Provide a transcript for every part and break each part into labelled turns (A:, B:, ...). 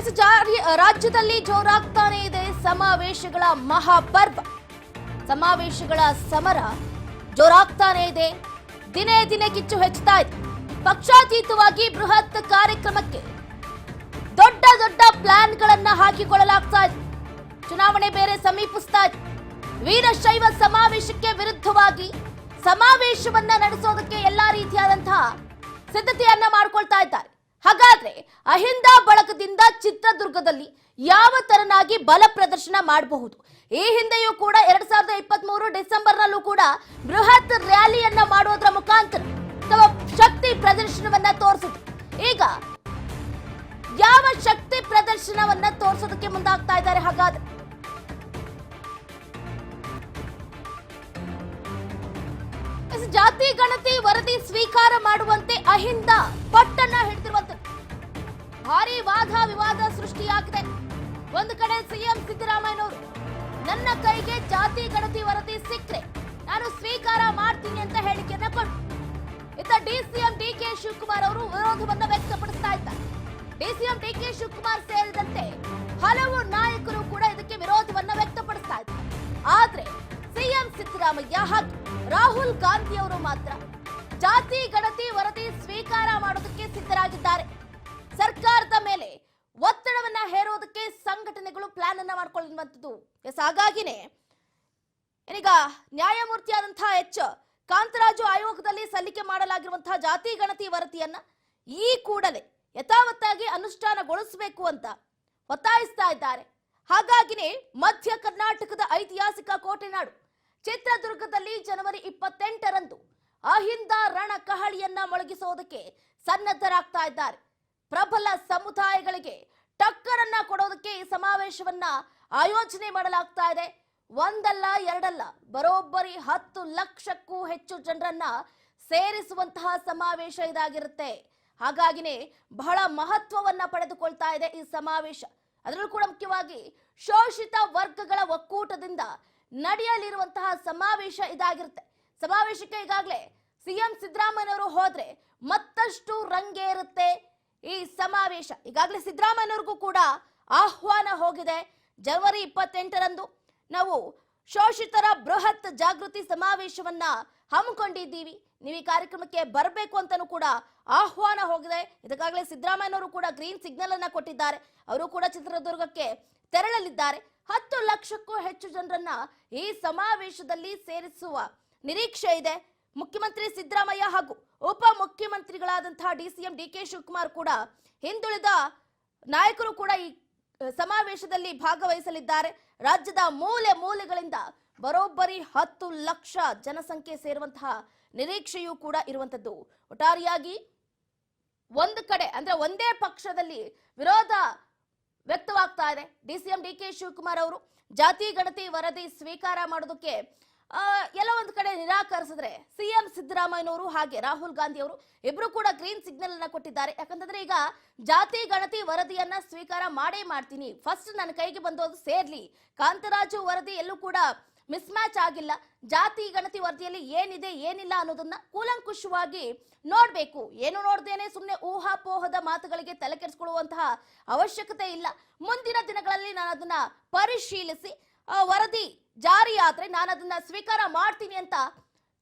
A: S ಜಾರಿ, ರಾಜ್ಯದಲ್ಲಿ ಜೋರಾಗ್ತಾನೆ ಇದೆ ಸಮಾವೇಶಗಳ ಮಹಾಪರ್ವ. ಸಮಾವೇಶಗಳ ಸಮರ ಜೋರಾಗ್ತಾನೆ ಇದೆ. ದಿನೇ ದಿನೇ ಕಿಚ್ಚು ಹೆಚ್ಚುತ್ತಾ ಇದೆ. ಪಕ್ಷಾತೀತವಾಗಿ ಬೃಹತ್ ಕಾರ್ಯಕ್ರಮಕ್ಕೆ ದೊಡ್ಡ ದೊಡ್ಡ ಪ್ಲಾನ್ಗಳನ್ನ ಹಾಕಿಕೊಳ್ಳಲಾಗ್ತಾ ಇದೆ. ಚುನಾವಣೆ ಬೇರೆ ಸಮೀಪಿಸ್ತಾ ಇದೆ. ವೀರಶೈವ ಸಮಾವೇಶಕ್ಕೆ ವಿರುದ್ಧವಾಗಿ ಸಮಾವೇಶವನ್ನ ನಡೆಸೋದಕ್ಕೆ ಎಲ್ಲಾ ರೀತಿಯಾದಂತಹ ಸಿದ್ಧತೆಯನ್ನ ಮಾಡ್ಕೊಳ್ತಾ ಇದ್ದಾರೆ. ಹಾಗಾದ್ರೆ ಅಹಿಂದ ಬಳಕದಿಂದ ಚಿತ್ರದುರ್ಗದಲ್ಲಿ ಯಾವ ತರನಾಗಿ ಬಲ ಪ್ರದರ್ಶನ ಮಾಡಬಹುದು? ಈ ಹಿಂದೆಯೂ ಕೂಡ ಎರಡ್ ಸಾವಿರದ ಇಪ್ಪತ್ತ್ ಮೂರು ಡಿಸೆಂಬರ್ನಲ್ಲೂ ಕೂಡ ಬೃಹತ್ ರ್ಯಾಲಿಯನ್ನ ಮಾಡುವುದರ ಮುಖಾಂತರ ತಮ್ಮ ಶಕ್ತಿ ಪ್ರದರ್ಶನವನ್ನ ತೋರಿಸಿದ್ರು. ಈಗ ಯಾವ ಶಕ್ತಿ ಪ್ರದರ್ಶನವನ್ನ ತೋರಿಸೋದಕ್ಕೆ ಮುಂದಾಗ್ತಾ ಇದ್ದಾರೆ ಹಾಗಾದ್ರೆ? ಜಾತಿ, ಗಣತಿ, ವರದಿ ಸ್ವೀಕಾರ ಮಾಡುವಂತೆ ಅಹಿಂದ ಪಟ್ಟಣ ಭಾರಿ ವಾದ ವಿವಾದ ಸೃಷ್ಟಿಯಾಗಿದೆ. ಒಂದು ಕಡೆ ಸಿಎಂ ಸಿದ್ದರಾಮಯ್ಯನವರು, ನನ್ನ ಕೈಗೆ ಜಾತಿ ಗಣತಿ ವರದಿ ಸಿಕ್ಕರೆ ನಾನು ಸ್ವೀಕಾರ ಮಾಡ್ತೀನಿ ಅಂತ ಹೇಳಿಕೆಯನ್ನ ಕೊಟ್ಟು ಇತ್ತ ಡಿಸಿಎಂ ಡಿಕೆ ಶಿವಕುಮಾರ್ ಅವರು ವಿರೋಧವನ್ನು ವ್ಯಕ್ತಪಡಿಸ್ತಾ ಇದ್ದಾರೆ. ಡಿಸಿಎಂ ಡಿಕೆ ಶಿವಕುಮಾರ್ ಸೇರಿದಂತೆ ಹಲವು ನಾಯಕರು ಕೂಡ ಇದಕ್ಕೆ ವಿರೋಧವನ್ನ ವ್ಯಕ್ತಪಡಿಸ್ತಾ ಇದ್ದಾರೆ. ಆದ್ರೆ ಸಿಎಂ ಸಿದ್ದರಾಮಯ್ಯ ಹಾಗೂ ರಾಹುಲ್ ಗಾಂಧಿ ಅವರು ಮಾತ್ರ ಜಾತಿ ಗಣತಿ ವರದಿ ಸ್ವೀಕಾರ ಮಾಡೋದಕ್ಕೆ ಸಿದ್ಧರಾಗಿದ್ದಾರೆ. ಸರ್ಕಾರದ ಮೇಲೆ ಒತ್ತಡವನ್ನ ಹೇರೋದಕ್ಕೆ ಸಂಘಟನೆಗಳು ಪ್ಲಾನ್ ಅನ್ನ ಮಾಡ್ಕೊಳ್ಳುವಂಥದ್ದು. ಎಸ್, ಹಾಗಾಗಿನೇ ಈಗ ನ್ಯಾಯಮೂರ್ತಿಯಾದಂತಹ ಎಚ್ ಕಾಂತರಾಜು ಆಯೋಗದಲ್ಲಿ ಸಲ್ಲಿಕೆ ಮಾಡಲಾಗಿರುವಂತಹ ಜಾತಿ ಗಣತಿ ವರದಿಯನ್ನ ಈ ಕೂಡಲೇ ಯಥಾವತ್ತಾಗಿ ಅನುಷ್ಠಾನಗೊಳಿಸಬೇಕು ಅಂತ ಒತ್ತಾಯಿಸ್ತಾ ಇದ್ದಾರೆ. ಹಾಗಾಗಿನೇ ಮಧ್ಯ ಕರ್ನಾಟಕದ ಐತಿಹಾಸಿಕ ಕೋಟೆನಾಡು ಚಿತ್ರದುರ್ಗದಲ್ಲಿ ಜನವರಿ ಇಪ್ಪತ್ತೆಂಟರಂದು ಅಹಿಂದ ರಣ ಕಹಳಿಯನ್ನ ಮೊಳಗಿಸೋದಕ್ಕೆ ಸನ್ನದ್ಧರಾಗ್ತಾ ಇದ್ದಾರೆ. ಪ್ರಬಲ ಸಮುದಾಯಗಳಿಗೆ ಟಕ್ಕರನ್ನ ಕೊಡೋದಕ್ಕೆ ಈ ಸಮಾವೇಶವನ್ನ ಆಯೋಜನೆ ಮಾಡಲಾಗ್ತಾ ಇದೆ. ಒಂದಲ್ಲ, ಎರಡಲ್ಲ, ಬರೋಬ್ಬರಿ ಹತ್ತು ಲಕ್ಷಕ್ಕೂ ಹೆಚ್ಚು ಜನರನ್ನ ಸೇರಿಸುವಂತಹ ಸಮಾವೇಶ ಇದಾಗಿರುತ್ತೆ. ಹಾಗಾಗಿನೇ ಬಹಳ ಮಹತ್ವವನ್ನ ಪಡೆದುಕೊಳ್ತಾ ಇದೆ ಈ ಸಮಾವೇಶ. ಅದರಲ್ಲೂ ಕೂಡ ಮುಖ್ಯವಾಗಿ ಶೋಷಿತ ವರ್ಗಗಳ ಒಕ್ಕೂಟದಿಂದ ನಡೆಯಲಿರುವಂತಹ ಸಮಾವೇಶ ಇದಾಗಿರುತ್ತೆ. ಸಮಾವೇಶಕ್ಕೆ ಈಗಾಗಲೇ ಸಿಎಂ ಸಿದ್ದರಾಮಯ್ಯನವರು ಹೋದ್ರೆ ಮತ್ತಷ್ಟು ರಂಗೇರುತ್ತೆ. ಈ ಸಮಾವೇಶ ಈಗಾಗಲೇ ಸಿದ್ದರಾಮಯ್ಯವ್ರಿಗೂ ಕೂಡ ಆಹ್ವಾನ ಹೋಗಿದೆ. ಜನವರಿ ಇಪ್ಪತ್ತೆಂಟರಂದು ನಾವು ಶೋಷಿತರ ಬೃಹತ್ ಜಾಗೃತಿ ಸಮಾವೇಶವನ್ನ ಹಮ್ಮಿಕೊಂಡಿದ್ದೀವಿ. ನೀವು ಈ ಕಾರ್ಯಕ್ರಮಕ್ಕೆ ಬರಬೇಕು ಅಂತಲೂ ಕೂಡ ಆಹ್ವಾನ ಹೋಗಿದೆ. ಇದಕ್ಕಾಗಲೇ ಸಿದ್ದರಾಮಯ್ಯನವರು ಕೂಡ ಗ್ರೀನ್ ಸಿಗ್ನಲ್ ಅನ್ನ ಕೊಟ್ಟಿದ್ದಾರೆ. ಅವರು ಕೂಡ ಚಿತ್ರದುರ್ಗಕ್ಕೆ ತೆರಳಲಿದ್ದಾರೆ. ಹತ್ತು ಲಕ್ಷಕ್ಕೂ ಹೆಚ್ಚು ಜನರನ್ನ ಈ ಸಮಾವೇಶದಲ್ಲಿ ಸೇರಿಸುವ ನಿರೀಕ್ಷೆ ಇದೆ. ಮುಖ್ಯಮಂತ್ರಿ ಸಿದ್ದರಾಮಯ್ಯ ಹಾಗೂ ಉಪ ಮುಖ್ಯಮಂತ್ರಿಗಳಾದಂತಹ ಡಿಸಿಎಂ ಡಿಕೆ ಶಿವಕುಮಾರ್ ಕೂಡ ಹಿಂದುಳಿದ ನಾಯಕರು ಕೂಡ ಈ ಸಮಾವೇಶದಲ್ಲಿ ಭಾಗವಹಿಸಲಿದ್ದಾರೆ. ರಾಜ್ಯದ ಮೂಲೆ ಮೂಲೆಗಳಿಂದ ಬರೋಬ್ಬರಿ ಹತ್ತು ಲಕ್ಷ ಜನಸಂಖ್ಯೆ ಸೇರುವಂತಹ ನಿರೀಕ್ಷೆಯೂ ಕೂಡ ಇರುವಂತದ್ದು ಒಟ್ಟಾರೆಯಾಗಿ ಒಂದು ಕಡೆ ಅಂದ್ರೆ ಒಂದೇ ಪಕ್ಷದಲ್ಲಿ ವಿರೋಧ ವ್ಯಕ್ತವಾಗ್ತಾ ಇದೆ. ಡಿಸಿಎಂ ಡಿ ಕೆ ಶಿವಕುಮಾರ್ ಅವರು ಜಾತಿ, ಗಣತಿ, ವರದಿ ಸ್ವೀಕಾರ ಮಾಡೋದಕ್ಕೆ ಎಲ್ಲ ಒಂದು ಕಡೆ ನಿರಾಕರಿಸಿದ್ರೆ ಸಿಎಂ ಸಿದ್ದರಾಮಯ್ಯನವರು ಹಾಗೆ ರಾಹುಲ್ ಗಾಂಧಿ ಅವರು ಇಬ್ರು ಕೂಡ ಗ್ರೀನ್ ಸಿಗ್ನಲ್ ಅನ್ನ ಕೊಟ್ಟಿದ್ದಾರೆ. ಯಾಕಂತಂದ್ರೆ ಈಗ ಜಾತಿ, ಗಣತಿ ವರದಿಯನ್ನ ಸ್ವೀಕಾರ ಮಾಡೇ ಮಾಡ್ತೀನಿ. ಫಸ್ಟ್ ನನ್ನ ಕೈಗೆ ಬಂದೋದು ಸೇರ್ಲಿ. ಕಾಂತರಾಜು ವರದಿ ಎಲ್ಲೂ ಕೂಡ ಮಿಸ್ ಮ್ಯಾಚ್ ಆಗಿಲ್ಲ. ಜಾತಿ, ಗಣತಿ ವರದಿಯಲ್ಲಿ ಏನಿದೆ, ಏನಿಲ್ಲ ಅನ್ನೋದನ್ನ ಕೂಲಂಕುಷವಾಗಿ ನೋಡ್ಬೇಕು. ಏನು ನೋಡ್ದೇನೆ ಸುಮ್ಮನೆ ಊಹಾಪೋಹದ ಮಾತುಗಳಿಗೆ ತಲೆ ಕೆಡಿಸ್ಕೊಳ್ಳುವಂತಹ ಅವಶ್ಯಕತೆ ಇಲ್ಲ. ಮುಂದಿನ ದಿನಗಳಲ್ಲಿ ನಾನು ಅದನ್ನ ಪರಿಶೀಲಿಸಿ ವರದಿ ಜಾರಿಯಾದ್ರೆ ನಾನು ಅದನ್ನ ಸ್ವೀಕಾರ ಮಾಡ್ತೀನಿ ಅಂತ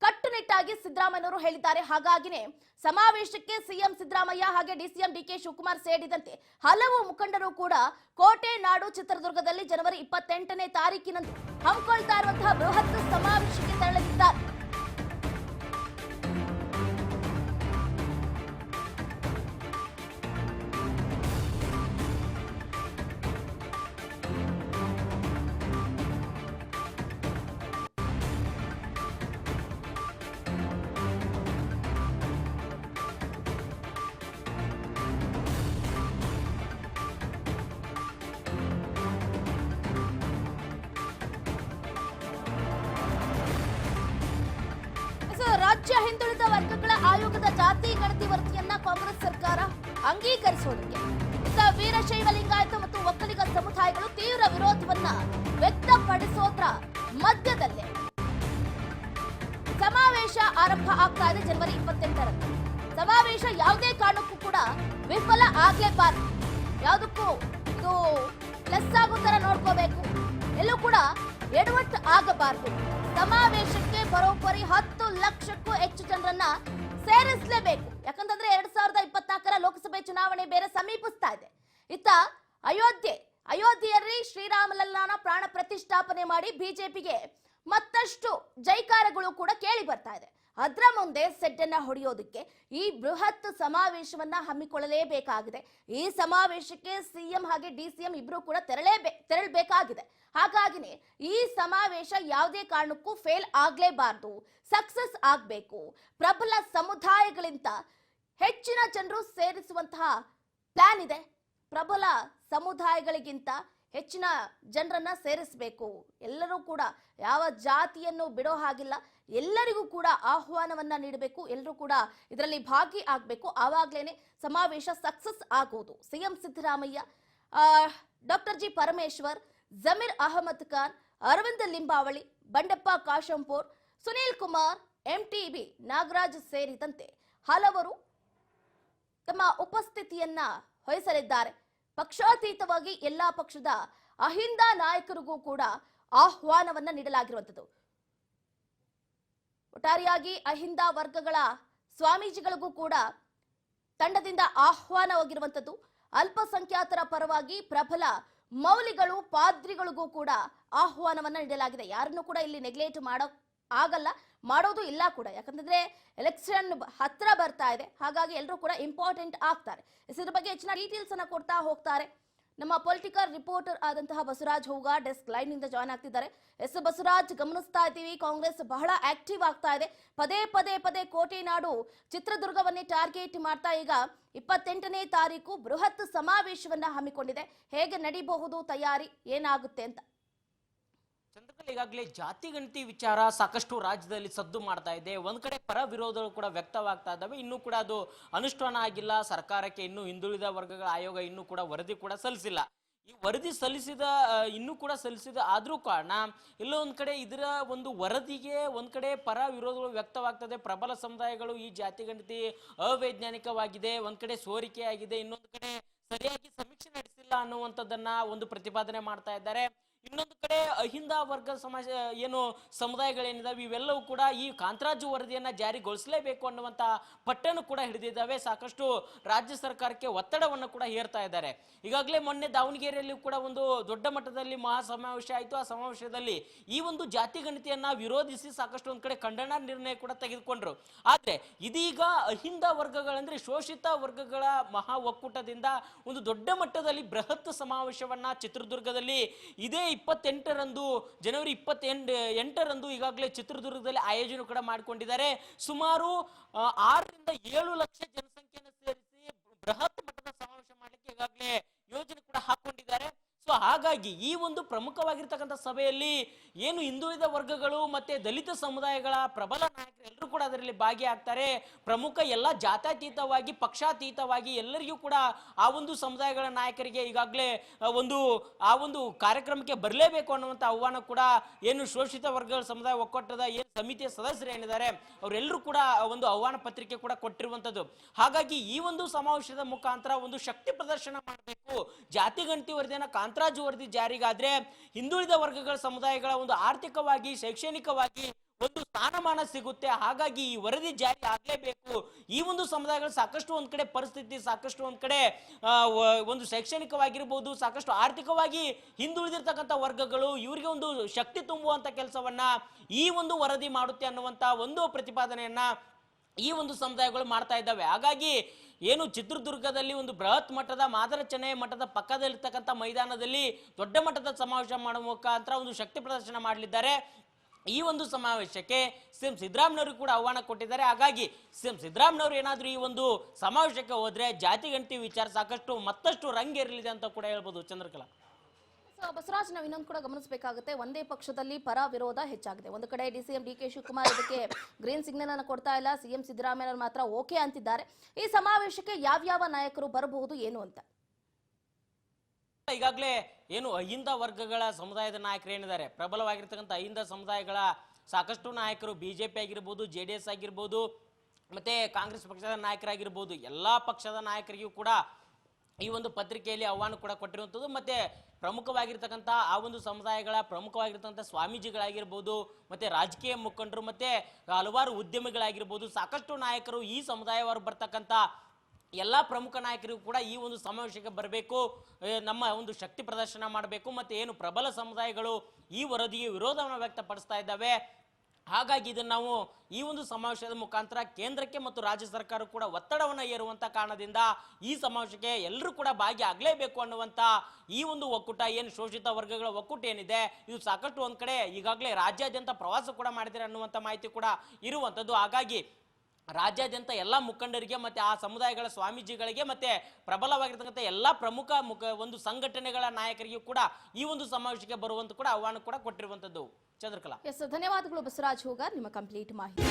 A: ಕಟ್ಟುನಿಟ್ಟಾಗಿ ಸಿದ್ದರಾಮಯ್ಯನವರು ಹೇಳಿದ್ದಾರೆ. ಹಾಗಾಗಿನೇ ಸಮಾವೇಶಕ್ಕೆ ಸಿಎಂ ಸಿದ್ದರಾಮಯ್ಯ ಹಾಗೆ ಡಿಸಿಎಂ ಡಿಕೆ ಶಿವಕುಮಾರ್ ಸೇರಿದಂತೆ ಹಲವು ಮುಖಂಡರು ಕೂಡ ಕೋಟೆ ನಾಡು ಚಿತ್ರದುರ್ಗದಲ್ಲಿ ಜನವರಿ ಇಪ್ಪತ್ತೆಂಟನೇ ತಾರೀಕಿನಂದು ಹಮ್ಮಿಕೊಳ್ತಾ ಇರುವಂತಹ ಬೃಹತ್ ಸಮಾವೇಶಕ್ಕೆ ತೆರಳಲಿದ್ದಾರೆ. ರಾಜ್ಯ ಹಿಂದುಳಿದ ವರ್ಗಗಳ ಆಯೋಗದ ಜಾತಿ ಗಣತಿ ವರದಿಯನ್ನ ಕಾಂಗ್ರೆಸ್ ಸರ್ಕಾರ ಅಂಗೀಕರಿಸೋದಕ್ಕೆ ವೀರಶೈವ ಲಿಂಗಾಯತ ಮತ್ತು ಒಕ್ಕಲಿಗ ಸಮುದಾಯಗಳು ತೀವ್ರ ವಿರೋಧವನ್ನ ವ್ಯಕ್ತಪಡಿಸೋದ್ರ ಮಧ್ಯದಲ್ಲೇ ಸಮಾವೇಶ ಆರಂಭ ಆಗ್ತಾ ಇದೆ ಜನವರಿ ಇಪ್ಪತ್ತೆಂಟರಂದು. ಸಮಾವೇಶ ಯಾವುದೇ ಕಾರಣಕ್ಕೂ ಕೂಡ ವಿಫಲ ಆಗ್ಲೇಬಾರದು. ಯಾವುದಕ್ಕೂ ಇದು ಪ್ಲಸ್ ಆಗೋ ತರ ನೋಡ್ಕೋಬೇಕು. ಎಲ್ಲೂ ಕೂಡ ಎಡವಟ್ಟು ಆಗಬಾರದು. ಸಮಾವೇಶಕ್ಕೆ ಬರೋಬ್ಬರಿ ಹತ್ತು ಲಕ್ಷಕ್ಕೂ ಹೆಚ್ಚು ಜನರನ್ನ ಸೇರಿಸಲೇಬೇಕು. ಯಾಕಂತಂದ್ರೆ ಎರಡ್ ಸಾವಿರದ ಇಪ್ಪತ್ನಾಲ್ಕರ ಲೋಕಸಭೆ ಚುನಾವಣೆ ಬೇರೆ ಸಮೀಪಿಸ್ತಾ ಇದೆ. ಇತ್ತ ಅಯೋಧ್ಯೆ, ಅಯೋಧ್ಯೆಯಲ್ಲಿ ಶ್ರೀರಾಮಲಲ್ಲಾನ ಪ್ರಾಣ ಪ್ರತಿಷ್ಠಾಪನೆ ಮಾಡಿ ಬಿಜೆಪಿಗೆ ಮತ್ತಷ್ಟು ಜೈಕಾರಗಳು ಕೂಡ ಕೇಳಿ ಬರ್ತಾ ಇದೆ. ಅದರ ಮುಂದೆ ಸೆಡ್ಡನ್ನ ಹೊಡೆಯೋದಕ್ಕೆ ಈ ಬೃಹತ್ ಸಮಾವೇಶವನ್ನ ಹಮ್ಮಿಕೊಳ್ಳಲೇಬೇಕಾಗಿದೆ. ಈ ಸಮಾವೇಶಕ್ಕೆ ಸಿಎಂ ಹಾಗೆ ಡಿ ಸಿಎಂ ಇಬ್ರು ಕೂಡ ತೆರಳೇಬೇ ತೆರಳಬೇಕಾಗಿದೆ. ಹಾಗಾಗಿನೇ ಈ ಸಮಾವೇಶ ಯಾವುದೇ ಕಾರಣಕ್ಕೂ ಫೇಲ್ ಆಗಲೇಬಾರ್ದು. ಸಕ್ಸಸ್ ಆಗಬೇಕು. ಪ್ರಬಲ ಸಮುದಾಯಗಳಿಂದ ಹೆಚ್ಚಿನ ಜನರು ಸೇರಿಸುವಂತಹ ಪ್ಲಾನ್ ಇದೆ. ಪ್ರಬಲ ಸಮುದಾಯಗಳಿಗಿಂತ ಹೆಚ್ಚಿನ ಜನರನ್ನ ಸೇರಿಸಬೇಕು. ಎಲ್ಲರೂ ಕೂಡ ಯಾವ ಜಾತಿಯನ್ನು ಬಿಡೋ ಹಾಗಿಲ್ಲ. ಎಲ್ಲರಿಗೂ ಕೂಡ ಆಹ್ವಾನವನ್ನ ನೀಡಬೇಕು. ಎಲ್ಲರೂ ಕೂಡ ಇದರಲ್ಲಿ ಭಾಗಿ ಆಗಬೇಕು. ಆವಾಗ್ಲೇನೆ ಸಮಾವೇಶ ಸಕ್ಸಸ್ ಆಗುವುದು CM Siddaramaiah doctor G Parameshwar, Zameer Ahmed Khan, Aravinda Limbavali, Bandeppa Kashempur, Sunil Kumar, MTB Nagaraj ಸೇರಿದಂತೆ ಹಲವರು ತಮ್ಮ ಉಪಸ್ಥಿತಿಯನ್ನ ವಹಿಸಲಿದ್ದಾರೆ. ಪಕ್ಷಾತೀತವಾಗಿ ಎಲ್ಲಾ ಪಕ್ಷದ ಅಹಿಂದ ನಾಯಕರಿಗೂ ಕೂಡ ಆಹ್ವಾನವನ್ನ ನೀಡಲಾಗಿರುವಂಥದ್ದು. ಒಟ್ಟಾರೆಯಾಗಿ ಅಹಿಂದ ವರ್ಗಗಳ ಸ್ವಾಮೀಜಿಗಳಿಗೂ ಕೂಡ ತಂಡದಿಂದ ಆಹ್ವಾನವಾಗಿರುವಂಥದ್ದು. ಅಲ್ಪಸಂಖ್ಯಾತರ ಪರವಾಗಿ ಪ್ರಬಲ ಮೌಲಿಗಳು ಪಾದ್ರಿಗಳಿಗೂ ಕೂಡ ಆಹ್ವಾನವನ್ನ ನೀಡಲಾಗಿದೆ. ಯಾರನ್ನು ಕೂಡ ಇಲ್ಲಿ ನೆಗ್ಲೆಕ್ಟ್ ಮಾಡೋ ಆಗಲ್ಲ, ಮಾಡೋದು ಇಲ್ಲ ಕೂಡ. ಯಾಕಂತಂದ್ರೆ ಎಲೆಕ್ಷನ್ ಹತ್ರ ಬರ್ತಾ ಇದೆ. ಹಾಗಾಗಿ ಎಲ್ಲರೂ ಕೂಡ ಇಂಪಾರ್ಟೆಂಟ್ ಆಗ್ತಾರೆ. ಇದ್ರ ಬಗ್ಗೆ ಹೆಚ್ಚಿನ ಡೀಟೇಲ್ಸ್ ಅನ್ನ ಕೊಡ್ತಾ ಹೋಗ್ತಾರೆ. ನಮ್ಮ ಪೊಲಿಟಿಕಲ್ ರಿಪೋರ್ಟರ್ ಆದಂತಹ ಬಸವರಾಜ್ ಹೌಗಾ ಡೆಸ್ಕ್ ಲೈನ್ ಇಂದ ಜಾಯ್ನ್ ಆಗ್ತಿದ್ದಾರೆ. ಎಸ್ ಬಸವರಾಜ್, ಗಮನಿಸ್ತಾ ಇದ್ದೀವಿ. ಕಾಂಗ್ರೆಸ್ ಬಹಳ ಆಕ್ಟಿವ್ ಆಗ್ತಾ ಇದೆ. ಪದೇ ಪದೇ ಪದೇ ಕೋಟೆನಾಡು ಚಿತ್ರದುರ್ಗವನ್ನೇ ಟಾರ್ಗೆಟ್ ಮಾಡ್ತಾ ಈಗ ಇಪ್ಪತ್ತೆಂಟನೇ ತಾರೀಕು ಬೃಹತ್ ಸಮಾವೇಶವನ್ನ ಹಮ್ಮಿಕೊಂಡಿದೆ. ಹೇಗೆ ನಡೀಬಹುದು, ತಯಾರಿ ಏನಾಗುತ್ತೆ ಅಂತ.
B: ಚಂದ್ರಕಲ್ ಈಗಾಗಲೇ ಜಾತಿ ಗಣತಿ ವಿಚಾರ ಸಾಕಷ್ಟು ರಾಜ್ಯದಲ್ಲಿ ಸದ್ದು ಮಾಡ್ತಾ ಇದೆ. ಒಂದ್ ಕಡೆ ಪರ ವಿರೋಧಗಳು ಕೂಡ ವ್ಯಕ್ತವಾಗ್ತಾ ಇದ್ದಾವೆ. ಇನ್ನೂ ಕೂಡ ಅದು ಅನುಷ್ಠಾನ ಆಗಿಲ್ಲ. ಸರ್ಕಾರಕ್ಕೆ ಇನ್ನೂ ಹಿಂದುಳಿದ ವರ್ಗಗಳ ಆಯೋಗ ಇನ್ನೂ ಕೂಡ ವರದಿ ಕೂಡ ಸಲ್ಲಿಸಿಲ್ಲ. ಈ ವರದಿ ಸಲ್ಲಿಸಿದ ಇನ್ನು ಕೂಡ ಸಲ್ಲಿಸಿದ ಆದ್ರೂ ಕಾರಣ ಎಲ್ಲೋ ಒಂದ್ ಕಡೆ ಇದರ ಒಂದು ವರದಿಗೆ ಒಂದ್ ಕಡೆ ಪರ ವಿರೋಧಗಳು ವ್ಯಕ್ತವಾಗ್ತದೆ ಪ್ರಬಲ ಸಮುದಾಯಗಳು ಈ ಜಾತಿ ಗಣತಿ ಅವೈಜ್ಞಾನಿಕವಾಗಿದೆ. ಒಂದ್ ಕಡೆ ಸೋರಿಕೆಯಾಗಿದೆ. ಇನ್ನೊಂದು ಕಡೆ ಸರಿಯಾಗಿ ಸಮೀಕ್ಷೆ ನಡೆಸಿಲ್ಲ ಅನ್ನುವಂಥದ್ದನ್ನ ಒಂದು ಪ್ರತಿಪಾದನೆ ಮಾಡ್ತಾ ಇದ್ದಾರೆ. ಇನ್ನೊಂದು ಕಡೆ ಅಹಿಂದ ವರ್ಗ ಸಮಾಜ, ಏನು ಸಮುದಾಯಗಳೇನಿದಾವೆ, ಇವೆಲ್ಲವೂ ಕೂಡ ಈ ಕಾಂತರಾಜು ವರದಿಯನ್ನ ಜಾರಿಗೊಳಿಸಲೇಬೇಕು ಅನ್ನುವಂಥ ಪಟ್ಟನ್ನು ಕೂಡ ಹಿಡಿದಿದ್ದಾವೆ. ಸಾಕಷ್ಟು ರಾಜ್ಯ ಸರ್ಕಾರಕ್ಕೆ ಒತ್ತಡವನ್ನು ಕೂಡ ಹೇರ್ತಾ ಇದ್ದಾರೆ. ಈಗಾಗಲೇ ಮೊನ್ನೆ ದಾವಣಗೆರೆಯಲ್ಲಿ ಕೂಡ ಒಂದು ದೊಡ್ಡ ಮಟ್ಟದಲ್ಲಿ ಮಹಾ ಸಮಾವೇಶ ಆಯಿತು. ಆ ಸಮಾವೇಶದಲ್ಲಿ ಈ ಒಂದು ಜಾತಿ ಗಣತಿಯನ್ನ ವಿರೋಧಿಸಿ ಸಾಕಷ್ಟು ಒಂದ್ ಕಡೆ ನಿರ್ಣಯ ಕೂಡ ತೆಗೆದುಕೊಂಡ್ರು. ಆದರೆ ಇದೀಗ ಅಹಿಂದ ವರ್ಗಗಳಂದ್ರೆ ಶೋಷಿತ ವರ್ಗಗಳ ಮಹಾ ಒಕ್ಕೂಟದಿಂದ ಒಂದು ದೊಡ್ಡ ಮಟ್ಟದಲ್ಲಿ ಬೃಹತ್ ಸಮಾವೇಶವನ್ನ ಚಿತ್ರದುರ್ಗದಲ್ಲಿ ಇದೇ ಇಪ್ಪತ್ತೆಂಟರಂದು, ಜನವರಿ ಇಪ್ಪತ್ತೆಂಟು ಎಂಟರಂದು ಈಗಾಗಲೇ ಚಿತ್ರದುರ್ಗದಲ್ಲಿ ಆಯೋಜನೆ ಕೂಡ ಮಾಡಿಕೊಂಡಿದ್ದಾರೆ. ಸುಮಾರು ಆರರಿಂದ ಏಳು ಲಕ್ಷ ಜನಸಂಖ್ಯೆಯನ್ನು ಸೇರಿಸಿ ಬೃಹತ್ ಮಟ್ಟದ ಸಮಾವೇಶ ಮಾಡಲಿಕ್ಕೆ ಈಗಾಗಲೇ ಯೋಜನೆ ಕೂಡ ಹಾಕೊಂಡಿದ್ದಾರೆ ಸೊ, ಹಾಗಾಗಿ ಈ ಒಂದು ಪ್ರಮುಖವಾಗಿರ್ತಕ್ಕಂಥ ಸಭೆಯಲ್ಲಿ ಏನು ಹಿಂದುಳಿದ ವರ್ಗಗಳು ಮತ್ತೆ ದಲಿತ ಸಮುದಾಯಗಳ ಪ್ರಬಲ ಎಲ್ಲರೂ ಕೂಡ ಅದರಲ್ಲಿ ಭಾಗಿಯಾಗ್ತಾರೆ. ಪ್ರಮುಖ ಎಲ್ಲ ಜಾತ್ಯತೀತವಾಗಿ, ಪಕ್ಷಾತೀತವಾಗಿ ಎಲ್ಲರಿಗೂ ಕೂಡ ಆ ಒಂದು ಸಮುದಾಯಗಳ ನಾಯಕರಿಗೆ ಈಗಾಗಲೇ ಒಂದು, ಆ ಒಂದು ಕಾರ್ಯಕ್ರಮಕ್ಕೆ ಬರಲೇಬೇಕು ಅನ್ನುವಂಥ ಆಹ್ವಾನ ಕೂಡ ಏನು ಶೋಷಿತ ವರ್ಗಗಳ ಸಮುದಾಯ ಒಕ್ಕೂಟದ ಏನು ಸಮಿತಿಯ ಸದಸ್ಯರು ಏನಿದ್ದಾರೆ, ಅವರೆಲ್ಲರೂ ಕೂಡ ಒಂದು ಆಹ್ವಾನ ಪತ್ರಿಕೆ ಕೂಡ ಕೊಟ್ಟಿರುವಂಥದ್ದು. ಹಾಗಾಗಿ ಈ ಒಂದು ಸಮಾವೇಶದ ಮುಖಾಂತರ ಒಂದು ಶಕ್ತಿ ಪ್ರದರ್ಶನ ಮಾಡಬೇಕು. ಜಾತಿ ಗಣತಿ ವರದಿಯನ್ನ ಕಾಂತರಾಜು ವರದಿ ಜಾರಿಗಾದ್ರೆ ಹಿಂದುಳಿದ ವರ್ಗಗಳ ಸಮುದಾಯಗಳ ಒಂದು ಆರ್ಥಿಕವಾಗಿ, ಶೈಕ್ಷಣಿಕವಾಗಿ ಒಂದು ಸ್ಥಾನಮಾನ ಸಿಗುತ್ತೆ. ಹಾಗಾಗಿ ಈ ವರದಿ ಜಾರಿ ಆಗಲೇಬೇಕು. ಈ ಒಂದು ಸಮುದಾಯಗಳು ಸಾಕಷ್ಟು ಒಂದ್ ಕಡೆ ಪರಿಸ್ಥಿತಿ, ಸಾಕಷ್ಟು ಒಂದ್ ಕಡೆ ಒಂದು ಶೈಕ್ಷಣಿಕವಾಗಿರ್ಬೋದು, ಸಾಕಷ್ಟು ಆರ್ಥಿಕವಾಗಿ ಹಿಂದುಳಿದಿರ್ತಕ್ಕಂಥ ವರ್ಗಗಳು, ಇವರಿಗೆ ಒಂದು ಶಕ್ತಿ ತುಂಬುವಂತ ಕೆಲಸವನ್ನ ಈ ಒಂದು ವರದಿ ಮಾಡುತ್ತೆ ಅನ್ನುವಂತ ಒಂದು ಪ್ರತಿಪಾದನೆಯನ್ನ ಈ ಒಂದು ಸಮುದಾಯಗಳು ಮಾಡ್ತಾ ಇದ್ದಾವೆ. ಹಾಗಾಗಿ ಏನು ಚಿತ್ರದುರ್ಗದಲ್ಲಿ ಒಂದು ಬೃಹತ್ ಮಟ್ಟದ ಮಾದರಚನೆ ಮಟ್ಟದ ಪಕ್ಕದಲ್ಲಿರ್ತಕ್ಕಂಥ ಮೈದಾನದಲ್ಲಿ ದೊಡ್ಡ ಮಟ್ಟದ ಸಮಾವೇಶ ಮಾಡುವ ಮುಖಾಂತರ ಒಂದು ಶಕ್ತಿ ಪ್ರದರ್ಶನ ಮಾಡಲಿದ್ದಾರೆ. ಈ ಒಂದು ಸಮಾವೇಶಕ್ಕೆ ಸಿಎಂ ಸಿದ್ದರಾಮಯ್ಯವರು ಕೂಡ ಆಹ್ವಾನ ಕೊಟ್ಟಿದ್ದಾರೆ. ಹಾಗಾಗಿ ಸಿಎಂ ಸಿದ್ದರಾಮಯ್ಯವರು ಏನಾದರೂ ಈ ಒಂದು ಸಮಾವೇಶಕ್ಕೆ ಹೋದರೆ ಜಾತಿ ಗಣತಿ ವಿಚಾರ ಸಾಕಷ್ಟು ಮತ್ತಷ್ಟು ರಂಗೇರಲಿದೆ ಅಂತ ಕೂಡ ಹೇಳ್ಬೋದು ಚಂದ್ರಕಲಾ.
A: ಬಸವರಾಜ್, ನಾವು ಇನ್ನೊಂದು ಕೂಡ ಗಮನಿಸಬೇಕಾಗುತ್ತೆ. ಒಂದೇ ಪಕ್ಷದಲ್ಲಿ ಪರ ವಿರೋಧ ಹೆಚ್ಚಾಗಿದೆ. ಒಂದು ಕಡೆ D CM D K Shivakumar ಇದಕ್ಕೆ ಗ್ರೀನ್ ಸಿಗ್ನಲ್ ಅನ್ನು ಕೊಡ್ತಾ ಇಲ್ಲ. ಸಿಎಂ ಸಿದ್ದರಾಮಯ್ಯ ಮಾತ್ರ ಓಕೆ ಅಂತಿದ್ದಾರೆ. ಈ ಸಮಾವೇಶಕ್ಕೆ ಯಾವ್ಯಾವ ನಾಯಕರು ಬರಬಹುದು, ಏನು ಅಂತ?
B: ಈಗಾಗಲೇ ಏನು ಅಹಿಂದ ವರ್ಗಗಳ ಸಮುದಾಯದ ನಾಯಕರು ಏನಿದ್ದಾರೆ? ಪ್ರಬಲವಾಗಿರ್ತಕ್ಕಂಥ ಅಹಿಂದ ಸಮುದಾಯಗಳ ಸಾಕಷ್ಟು ನಾಯಕರು ಬಿಜೆಪಿ ಆಗಿರ್ಬೋದು, ಜೆ ಡಿ ಎಸ್ ಆಗಿರ್ಬೋದು, ಮತ್ತೆ ಕಾಂಗ್ರೆಸ್ ಪಕ್ಷದ ನಾಯಕರಾಗಿರ್ಬೋದು, ಎಲ್ಲ ಪಕ್ಷದ ನಾಯಕರಿಗೂ ಕೂಡ ಈ ಒಂದು ಪತ್ರಿಕೆಯಲ್ಲಿ ಆಹ್ವಾನ ಕೂಡ ಕೊಟ್ಟಿರುವಂಥದ್ದು. ಮತ್ತೆ ಪ್ರಮುಖವಾಗಿರ್ತಕ್ಕಂಥ ಆ ಒಂದು ಸಮುದಾಯಗಳ ಪ್ರಮುಖವಾಗಿರ್ತಕ್ಕಂಥ ಸ್ವಾಮೀಜಿಗಳಾಗಿರ್ಬೋದು, ಮತ್ತೆ ರಾಜಕೀಯ ಮುಖಂಡರು, ಮತ್ತೆ ಹಲವಾರು ಉದ್ಯಮಿಗಳಾಗಿರ್ಬೋದು, ಸಾಕಷ್ಟು ನಾಯಕರು ಈ ಸಮುದಾಯವರು ಬರ್ತಕ್ಕಂಥ ಎಲ್ಲ ಪ್ರಮುಖ ನಾಯಕರಿಗೂ ಕೂಡ ಈ ಒಂದು ಸಮಾವೇಶಕ್ಕೆ ಬರಬೇಕು ನಮ್ಮ ಒಂದು ಶಕ್ತಿ ಪ್ರದರ್ಶನ ಮಾಡಬೇಕು, ಮತ್ತೆ ಏನು ಪ್ರಬಲ ಸಮುದಾಯಗಳು ಈ ವರದಿಗೆ ವಿರೋಧವನ್ನು ವ್ಯಕ್ತಪಡಿಸ್ತಾ ಇದ್ದಾವೆ. ಹಾಗಾಗಿ ಇದನ್ನು ನಾವು ಈ ಒಂದು ಸಮಾವೇಶದ ಮುಖಾಂತರ ಕೇಂದ್ರಕ್ಕೆ ಮತ್ತು ರಾಜ್ಯ ಸರ್ಕಾರ ಕೂಡ ಒತ್ತಡವನ್ನು ಏರುವಂಥ ಕಾರಣದಿಂದ ಈ ಸಮಾವೇಶಕ್ಕೆ ಎಲ್ಲರೂ ಕೂಡ ಭಾಗಿಯಾಗಲೇಬೇಕು ಅನ್ನುವಂಥ ಈ ಒಂದು ಒಕ್ಕೂಟ ಏನು ಶೋಷಿತ ವರ್ಗಗಳ ಒಕ್ಕೂಟ ಏನಿದೆ, ಇದು ಸಾಕಷ್ಟು ಒಂದು ಕಡೆ ಈಗಾಗಲೇ ರಾಜ್ಯಾದ್ಯಂತ ಪ್ರವಾಸ ಕೂಡ ಮಾಡಿದ್ದಾರೆ ಅನ್ನುವಂಥ ಮಾಹಿತಿ ಕೂಡ ಇರುವಂಥದ್ದು ಹಾಗಾಗಿ ರಾಜ್ಯಾದ್ಯಂತ ಎಲ್ಲ ಮುಖಂಡರಿಗೆ ಮತ್ತೆ ಆ ಸಮುದಾಯಗಳ ಸ್ವಾಮೀಜಿಗಳಿಗೆ ಮತ್ತೆ ಪ್ರಬಲವಾಗಿರ್ತಕ್ಕಂಥ ಎಲ್ಲ ಪ್ರಮುಖ ಮುಖ ಒಂದು ಸಂಘಟನೆಗಳ ನಾಯಕರಿಗೂ ಕೂಡ ಈ ಒಂದು ಸಮಾವೇಶಕ್ಕೆ ಬರುವಂತ ಕೂಡ ಆಹ್ವಾನ ಕೂಡ ಕೊಟ್ಟಿರುವಂತದ್ದು ಚಂದ್ರಕಲಾ.
A: ಎಸ್ ಧನ್ಯವಾದಗಳು ಬಸವರಾಜ್ ಹೋಗಾರ್. ನಿಮ್ಮ ಕಂಪ್ಲೀಟ್ ಮಾಹಿತಿ.